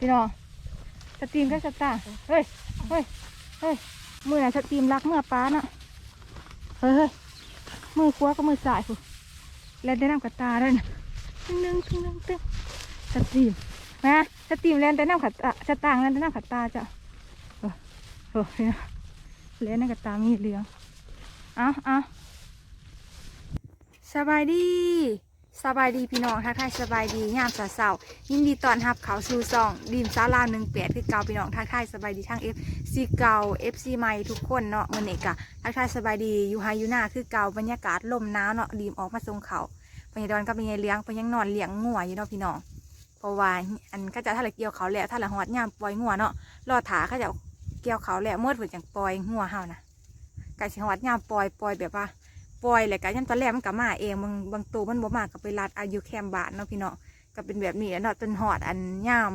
พี่น้องสตรีมก็สตาเฮ้ยเฮ้ยเฮ้ยมือน่ะสตรีมรักเมื่อป้าน่ะเฮ้ยเฮ้ยมือขวาก็มือซ้ายผู้แล้วได้น้ำกับตาด้วยนะตึ้งนึงตึ้งนึงตึ้งสตรีมนะสตรีมเล่นแต่น้ำขัดตาสตางค์เล่นแต่น้ำขัดตาจ้ะโอ้โหพี่น้องเล่นน้ำขัดตามีเหลืองเอาเอาสบายดี สบายดีพี่น้องทักทายสบายดียามเสาๆยินดีต้อนรับเขาสู่ซองดีมซาลาวหนึ่งแปดคือเก่าพี่น้องทักทายสบายดีทั้งเอฟซีเก่าเอฟซีใหม่ทุกคนเนาะมือนี้กะทักทายสบายดีอยู่ไฮยูนาคือเก่าบรรยากาศลมหนาวเนาะดีมออกมาทรงเขาพญดอนกับพญเลี้ยงพยังนอนเลี้ยงงัวอยู่เนาะพี่น้องเพราะว่าอันก็จะถ้าละเกี่ยวเขาแล้วถ้าละหอดยามปล่อยงัวเนาะรอถาเขาจะเกี่ยวเขาแล้วเมื่อถึงจังปล่อยงัวเฮานะไกะสิหอดยามปล่อยปล่อยแบบว่า ปล่อยแหละกันยันตอนแรกมันก็มาเองบางบางตัวมันบ่มาก็ไปรัดอายุแคมบานเนาะพี่น้องก็เป็นแบบนี้แหละเนาะจนหอดอันย่าม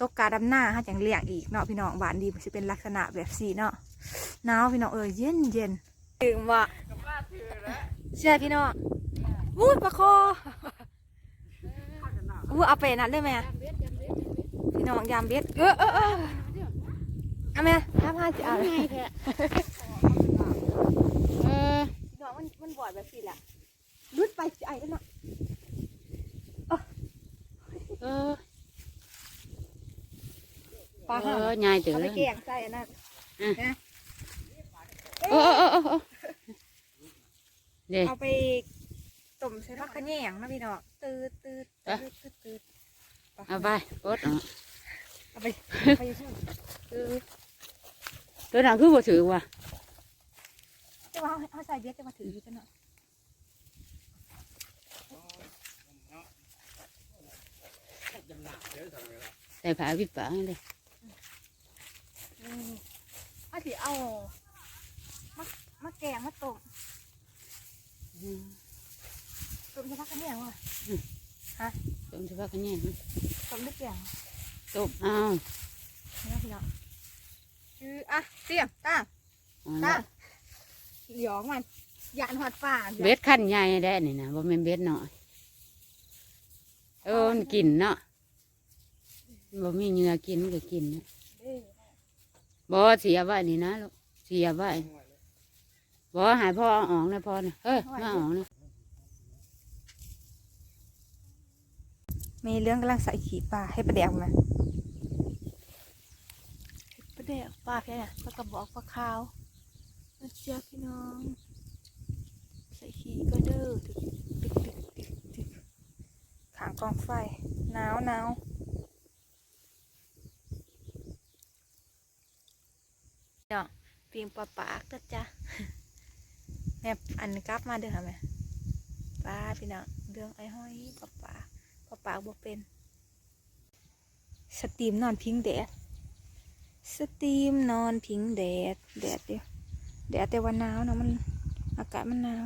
ตกกาดำหน้าฮะจังเลี้ยงอีกเนาะพี่น้องบานดีมันจะเป็นลักษณะแบบสีเนาะหนาวพี่น้องเออเย็นเย็นถึงว่าเชื่อพี่น้องวู้ยปลาคอวู้เอาไปนั่นได้ไหมพี่น้องยามเบ็ดเออเออเออเอาไหมถ้าพาจะเอา ง่ายแท้เออ น้อง มันมันบอดแบบสิแหละรุดไปใจแล้วเนาะเออปลาเอห่าอง่ายเด้อเอาไปแกงใส่อันนั้นอืมนะเออเออเออเออเด้เอาไปต้มใส่ผักขะแยงนะพี่น้องตืดตืดตืดตืดตืดเอาไปปลดออกเอาไปไปอยืดตืดตัวนั้นคือบ่ถือว่ะ แต่ว่าเขาใส่เบียร์จะมาถืออยู่จังเนาะใส่ผ้าปิดปากเลยอืมเขาสิเอามะมะแกงมาต้มต้มใส่ผักขะแยงว่ะต้มใส่ผ้าขยี้ต้มด้วยแกงต้มเอานี่นะพี่น้องคืออะเตรียมตั้งเอาตั้ละง หยองมันยานหอดป่าเบ็ดขั้นใหญ่ได้นี่นะบ่แม่นเบ็ดน้อยเออมันกินเนาะบ่มีเหงื่อกินมันก็กินนะเด้อบ่เสียไว้นี่นะลูกเสียไว้บ่ใหายพ่อเอาออกนะพ่อนะเฮ้ยมาเอาออกนะมีเรื่องกำลังใส่ขีปลาให้ประเดี๋ยวมาประเดี๋ยวปลาแค่น่ะปลากระบอกปลาขาว นะจ๊ะพี่น้อง ใส่ขีก็เด้อตึกตึกตึกตึกตึกขางกองไฟหนาวหนาวเนาะปีงปลาปากก็จ้ะแม่อันกลับมาเด้อค่ะแม่ปลาพี่น้องเรื่องไอ้ห้อยปลาปากปลาปากบ่เป็นสตรีมนอนพิงแดด สตรีมนอนพิงแดด แดดเดียว แดดแต่ว่าหนาวเนาะมันอากาศมันหนาว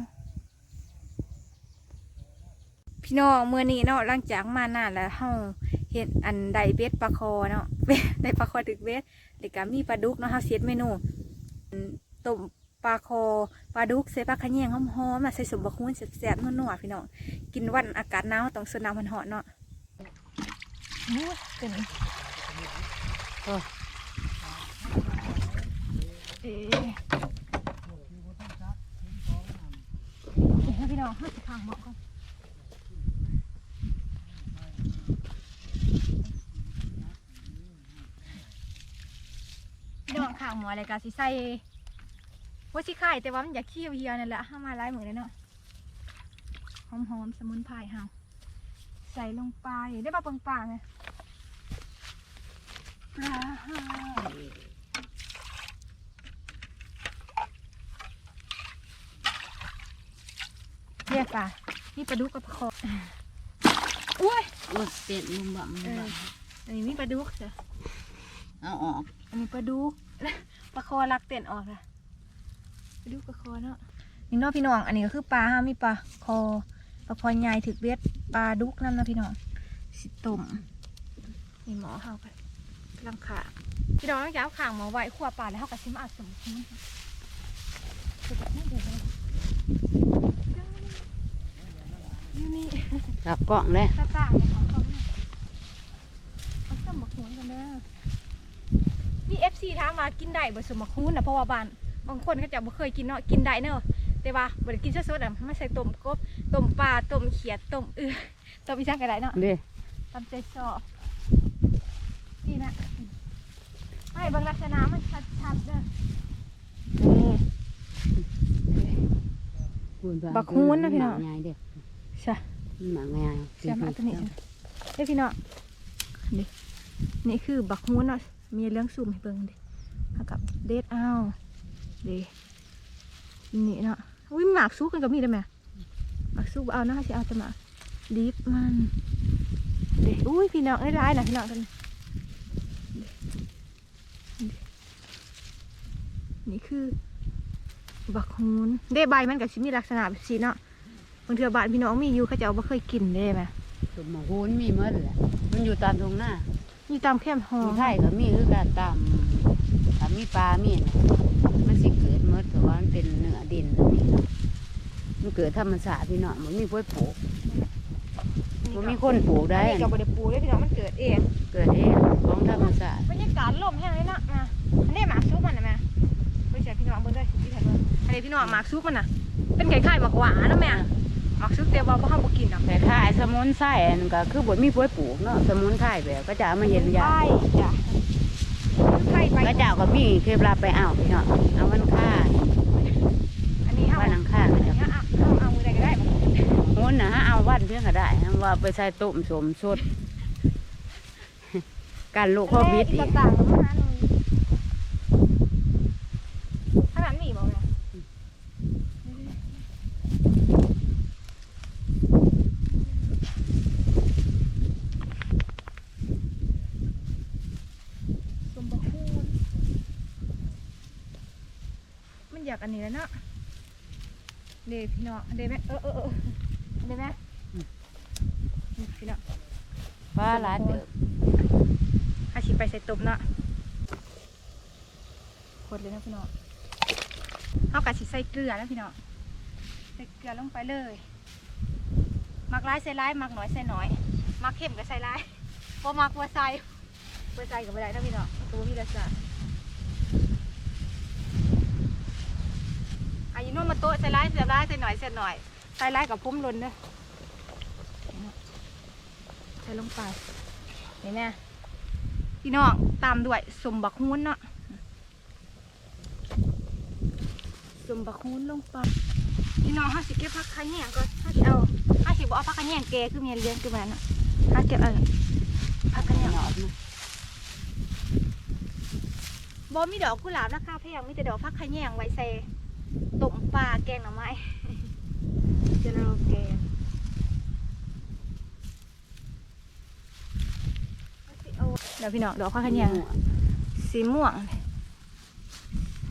พี่น้องเมื่อนี้เนาะหลังจากมาหน้าแล้วเฮาเห็นอันไดเบ็ดปลาคอเนาะไดปลาคอถึกเบ็ดแล้วก็มีปลาดุกเนาะเฮาเซตเมนูต้มปลาคอปลาดุกใส่ปลาขะแยงหอมๆน่ะใส่สมบักหุ้นแซ่บๆนัวๆพี่น้องกินวันอากาศหนาวต้องสน้ำมันหอนเนาะโอ้ยเป็นเออเอ๊ะเดี๋ยวให้พี่ น้องห้าสิบทางหมอกก่อนพี่น้องข้างหมออะไรกาสิใส่ว่าสิไข่แต่ว่ามันอยากขี้เหี่ยวนั่นแหละห้ามาไล่เหมือนเลยเนาะหอมๆสมุนไพรเฮาใส่ลงไปได้ปลาเปิงปลาไงปลาห่า เรียกปลานี่ปลาดุกกับปลาคออุ้ยโอ้ยเต็ดมุมบังมุมบังอันนี้มีปลาดุกจ้ะเอาออกอันนี้ปลาดุกปลาคอรักเต้นออกละปลาดุกปลาคอเนาะนี่เนาะพี่น้อง อันนี้ก็คือปลาฮะมีปลาคอปลาคอใหญ่ถึกเบ็ดปลาดุกนั่นนะพี่น้องสิตุ่มนี่หมอเฮาไปกำลังขาพี่น้องต้องย้าวขางหมอไว้ขัวปลาแล้วเฮากับซิมาอัดสมคุ้ มนี่นี่กลับกล่องเลยตาตาเนี่ยของเขาเนี่ยเขาสมบักฮุนกันเด้อมีเอฟซีถามมากินได้บ่สมบักฮุนนะเพราะว่าบ้านบางคนเขาจะบ่เคยกินเนาะกินได้เนาะแต่ว่าบ่ได้กินสดๆอะไม่ใส่ต้มกบต้มปลาต้มเขียดต้มเอือต้มอีสานก็ได้เนาะเด้ตามใจชอบนี่นะให้เบางลักษณะมันชัดๆเด้อนี่พูดว่าบักฮู้นนะพี่น้อง หมาง่ายเด้อใช่หมาง่ายเสียมาตัวนี้นะเฮ้ยพี่น้องนี่นี่คือบักฮูนเนาะมีเรื่องซุ่มให้เบิ่งดิเอากับเดทเอาเดนี่เนาะอุ้ยหมากซุกกันกับมีได้ไหมหมากซุกบ่เอานะสิเอาแต่หมากดิบมันเดอุ้ยพี่น้องเอ้ยร้ายนะพี่น้องกันนี่คือบักฮูนเด้ใบมันกับชิมีลักษณะแบบสีเนาะ บางเทื่อบ้านพี่น้องมีอยู่เขาจะเอาบ่เคยกินเด้ไหมสมหมกฮูนมีหมดแหละมันอยู่ตามตรงหน้าอยู่ตามแคมป์ฮอมีไข่ก็มีคือการตามถ้ามีปลามีนะมันสิเกิดหมดเพราะว่ามันเป็นเนื้อดินอันนี้เนาะมันเกิดธรรมชาติพี่น้องมันมีผู้ปลูกมันมีคนปลูกได้อันนี้กับบไดปลูกเลยพี่น้องมันเกิดเองเกิดเองของธรรมชาติบรรยากาศลมแห้งเลยนะมาอันนี้หมากซุกมันนะแม่ไม่ใช่พี่น้องเบิ่งด้วยพี่ถ่ายเบิ่งอันนี้พี่น้องหมากซุกมันนะเป็นไข่ไข่หมากหวานนะแม่ห มากซุกเตียวว่าบ่ห้ามบ่กินหรอกแต่ขายสมุนไพรอันก็คือบทมีผู้ปลูกเนาะสมุนไพรแบบก็จะเอามาเห็นยาไข่จ้ะไข่ไปก็เจ้าก็มีเคล็ดลับไปเอาพี่เนาะเอาวันค่าอันนี้เอาวันอังคารอันก็นี้จะเอาเอาเอามือใดก็ได้บ่งนนะฮะเอาวันเพียงก็ได้นะว่าไปใส่ต้มสมสดการลูกโควิดอีอีกกต่างๆแล้วมันหาหน่อยถ้านั้นมีบ่แม่สมบูรณ์มันอยากอันนี้แล้วเนาะ เดพี่น้องเดไหมเออเออเออเดไหมนี่พี่น้องป้าร้านเดิมถ้าชิไปใส่ตุบเนาะกดเลยนะพี่น้องเอากะสิใส่เกลือแล้วพี่น้องใส่เกลือลงไปเลยมักร้ายใส่ร้ายมักน้อยใส่น้อยมักเข้มก็ใส่ร้ายพอมักบัวใส่บัวใส่กับบัวได้นะพี่น้องตัวพี่ละจ้ะอายุ โน่มาโต๊ะใส่ร้ายใส่ร้ายใส่หน่อยใส่หน่อยใส่ร้ายกับพุ่มลนเด้อใส่ลงไปเห็นไหมพี่น้องตามด้วยสมบักฮู้นเนาะสมบักฮู้นลงไปพี่น้องห้าสิบเก็บผักขะแยงก่อนห้าสิบเอาห้าสิบเอาผักขะแยงแกคือเมียเลี้ยงคือแม่น่ะห้าเก็บเอาผักขะแยงหนอดนะบ่มีดอกกุหลาบราคาแพงมีแต่ดอกผักขะแยงไว้ใส่ ต้มปลาแกงหน่อไม้เจนเราแกงเดี๋ยวพี่น้องดอกผักขะแยงสีม่วง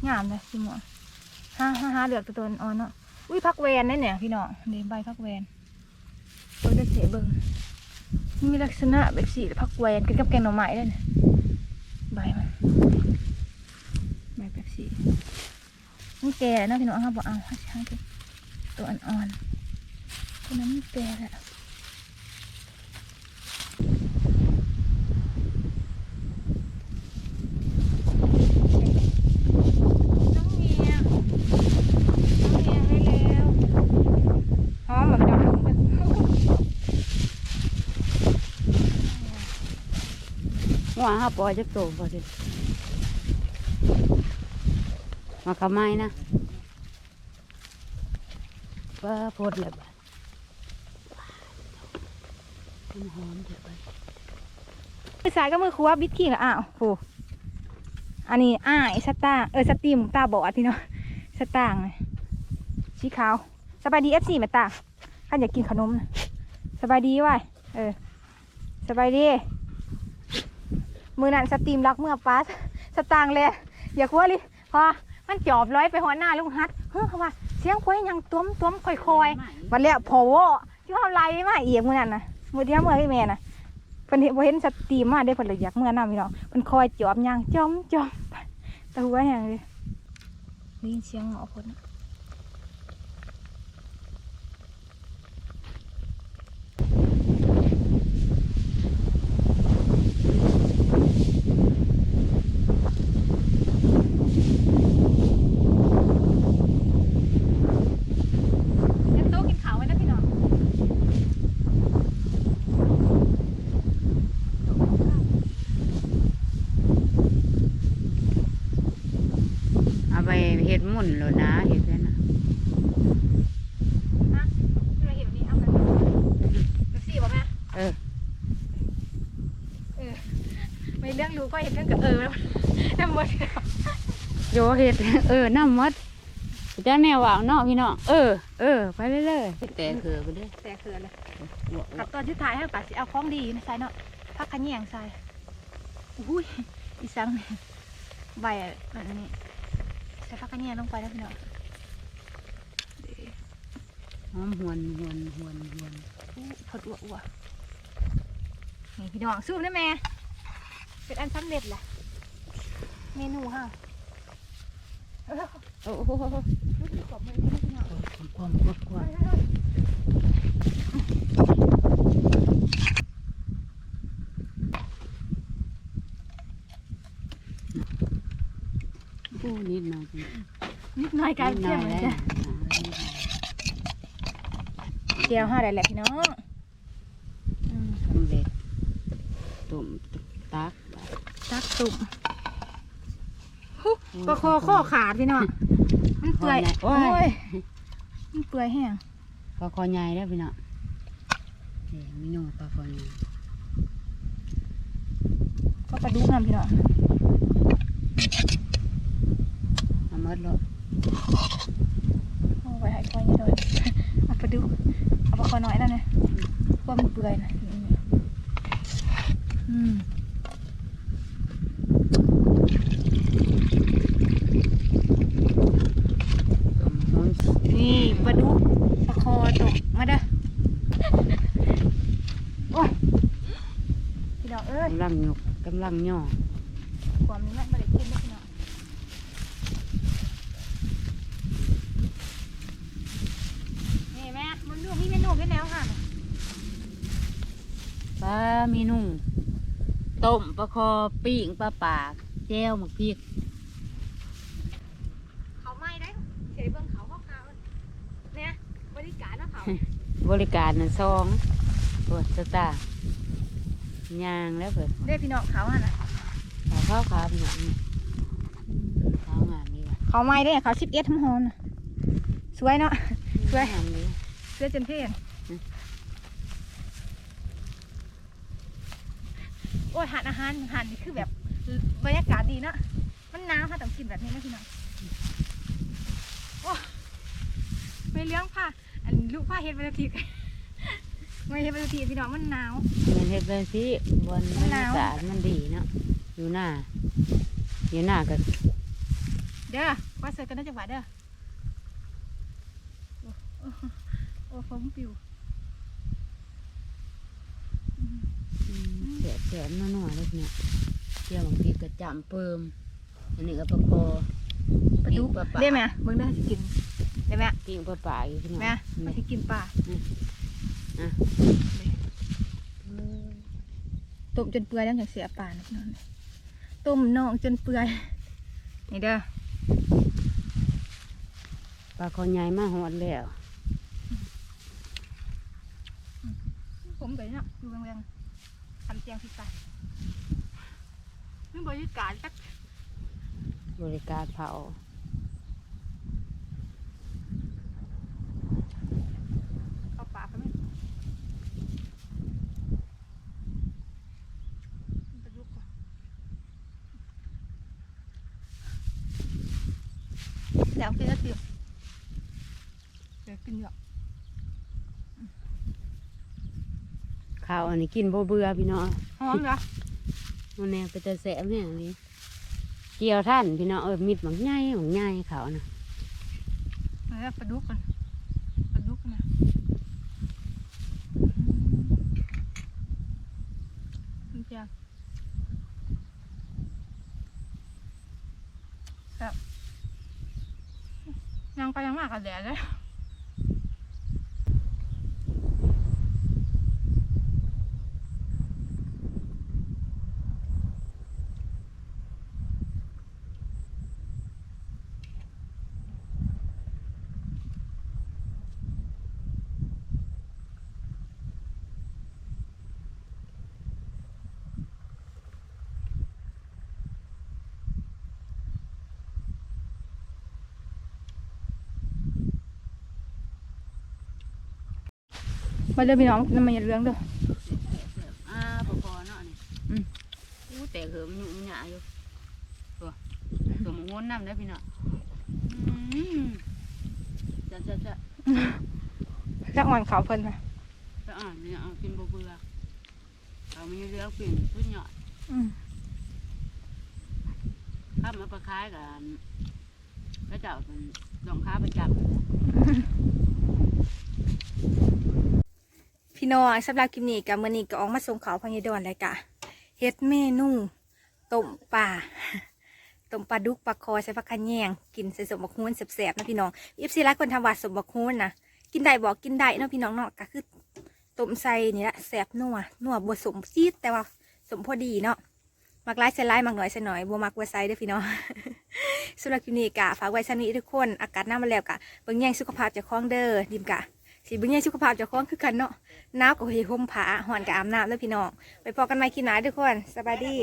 งามเลยสีม่วงฮ่าฮ่าฮ่าเหลือกตัวตนอ่อนเนาะอุ้ยพักแวนนั่นเนี่ยพี่น้องนี่ใบพักแวนเบิ่งได้เสียเบิ่งมันมีลักษณะแบบสีพักแวนกินกับแกงหน่อไม้เลยเนี่ยใบมันใบแบบสี มันแก่แล้วนาะพี่น้องครับบอกเอาใช่างตัวตัวอ่อนๆตัวนั้นมันแก่แล้วน้องเมียน้องเมียให้แล้วหอมแบบดำเลยหัวห้าปอยจะโตพอสิ มาขมายนะป้าพดเลยบ้านหอมเดี๋ยวไปมือสายก็มือครัวบิดขี้ละอ้าวโหอันนี้อ้ายสตาร์เออสตรีมตาบอดพี่เนาะสตางค์เลยสีขาวสบายดีเอฟซีมาตาข้าอยากกินขนมสบายดีวายเออสบายดี มือนั้นสตรีมรักเมื่อป้าสตางเลยอย่ากลัวลยพอ มันจอบร้อยไปหัวหน้าลุงฮัทเฮ้ยเขาว่าเสียงควยยังต้มต้มค่อยๆวันแล้วพอวอที่เขาไล่มาเอียงมือนั่นนะมือเดียวมือพี่แม่นะเพิ่นเห็นบ่เห็นสตรีมมาได้เพิ่นเลยอยากเมื่อนำพี่น้องเพิ่นคอยจอบยางจอมจอมไปแตะหัวอย่างเลยได้ยินเสียงหมอพ่นโล นะเห็นแล้วนะฮะเราเห็นแบบนี้เอาไปดูสิบ่แม่เออเออไม่เรื่องรู้ก็เห็นเรื่องกับเออแล้วแล้วหมดแล้วโยเห็ดเออน้ำมดจ้าแนวว่าวเนาะพี่น้องเออเออไปเรื่อยๆแต่คือไปเรื่อยแต่คืออะไรกับตอนที่ถ่ายให้กับสิเอาของดีมาใส่เนาะพักขะแยงใส่อุ้ยอีสังใบอันนี้ ใส่พักขะแยงลงไปแล้วพี่น้องหอมหวนหวนหวนหวนอู้พดอ้วอ้วนี่พี่น้องสู้ได้แม่ เป็นอันสำเร็จแหละเมนูค่ะเออโอ้โหลูกกบมือพี่น้องความความความ โอ้ นิดหน่อยพี่นิดหน่อยการเที่ยงนิเลดยหน่จ้ะเจียวห้าได้แหละพี่น้องอืมสำเร็จตุ่มตักตักตุ่มปลาคอข้อขาดพี่น้องมันเปื่อยโอ้โอ้ยยมันเปื่อยแห้งปลาคอใหญ่แล้วพี่น้องนี่เมนูปลาคอใหญ่ก็ปลาดุกน้ำพี่น้อง เอามาลดเอาไปให้ควายเยอะเลยเอาไปดุกเอาไปคอน้อยนั่นนะว่ามันเปื่อยนะอืมนี่ปลาดุกปลาคอตกมาเด้อโอ้ยพี่น้องเอ้ยกำลังหยกกำลังย่อ ความนี้มันไม่ได้กินนะพี่น้องนี่แม่มั นดูมีเมนูเป็นแนวค่ะปลาเมนูต้มปลาคอปิ้งปลาปากแจ่วหมักพริกเขาไม่ได้เฉยเบิ่งเขาเขาเขาเนี่ยบริการนะเขาบริการน่ะซองปวดสตาร์ย่างแล้วเปิดเรียกพี่น้องเขาอะนะขาวขาวขาวพี่น้องนี่ขาวงามดีว่ะเขาไม่ได้เขาชิปเอ็ดทำหอมนะสวยเนาะสวยงามดี เสื้อจนเท่นโอ้ยหันอาหารหันนี่คือแบบบรรยากาศดีเนาะมันหนาวค่ะต้องกินแบบนี้นะพี่น้องโอ้ไม่เลี้ยงผ้าอันลูกผ้าเฮ็ดไปแล้วทีไม่เฮ็ดไปแล้วทีพี่น้องมันหนาวมันเห็ดเป็นสิบนมะบรรนาวยากาศมันดีเนาะอยู่หน้าอยู่หน้าก็เด้อว่าเสือกันได้จังหวะเด้อ โอ้โอ้โอ้ผมปิวเสียเสียนัวนัวๆเลยเนี่ยเกี่ยวบางทีก็จำเปิมอันนี้ก็ปลาคอปลาดุกปลาปากได้ไหมเบิ่งได้อสิกินได้ไหมปิ้งปลาปากอยู่พี่น้องแม่มานี่สิกินปลาอะต้มจนเปื่อยแล้วอย่างเสียปลานะพี่น้องต้มน่องจนเปื่อยนี่เด้อปลาคอใหญ่มาหอดแล้ว ผ มไปเนาะอยู่แวงๆทำเตียงผิดไปนี่บริการสักบริการเผาปลาเขาไหมปลาดุกก่อนเดี๋ยวกินแล้วสิเดี๋ยวกินเยอะ ข้าวอันนี้กินบ่เบื่อพี่น้องหอมเหรอมันแน่ไปแต่แสบเนี่ยนี่เกี่ยวท่านพี่น้องเออมิดหมักใหญ่หมักใหญ่เขานะแล้วปลาดุกกันปลาดุกนะมันจะครับยังไปยังมากกันแดดเลย มาเด้อพี่น้องน้ำมันอย่าเรื่องเด้ออ่าพอพอเนาะนี่อืมอู้แต่เหิมนยุ่งหยาอยู่ตัวตัวมันงนน้ำได้อพี่เนาะอืมจะจะจะจักอ่อนเขาเพิ่นค่ะจะอ่านเนี่ยเอากินบ่เบื่อเอามีเรื่องเปลี่ยนชุดหยอดอืมข้ามมาประคายกันพระเจ้าเป็นรองค้าประจำ พี่น้องสำหรับคลิปนี้กับมือนี้ก็ออกมาส่งเขาพญดอนเลยกะเฮ็ดเมนูต้มปลาต้มปลาดุกปลาคอใส่ผักขะแยงกินใส่สมบักฮูนแสบๆนะพี่น้องอีฟซีหลายคนทำว่าสมบักฮูนนะกินได้บอกกินได้เนาะพี่น้องเนาะก็คือต้มใส่นี่ละแสบนัวนัวบวสมจี๊ดแต่ว่าสมพอดีเนาะมักไล่ใส่ไล่มักหน่อยใส่หน่อยบัวมักบัวใส่เด้อพี่น้องสำหรับคลิปนี้กะฝากไว้ชั้นนี้ทุกคน อากาศหน้ามาแล้วกะเบิ่งแย่งสุขภาพจากของเด้อดิมกะ สิเบิ่งย่งสุขภาพเจากของคือกันเนาะหนาวก็เฮห่มผ้าหอนกับอาบน้ำเด้อพี่น้องไปพอกันใหม่คลิปหน้าทุกคนสบายดี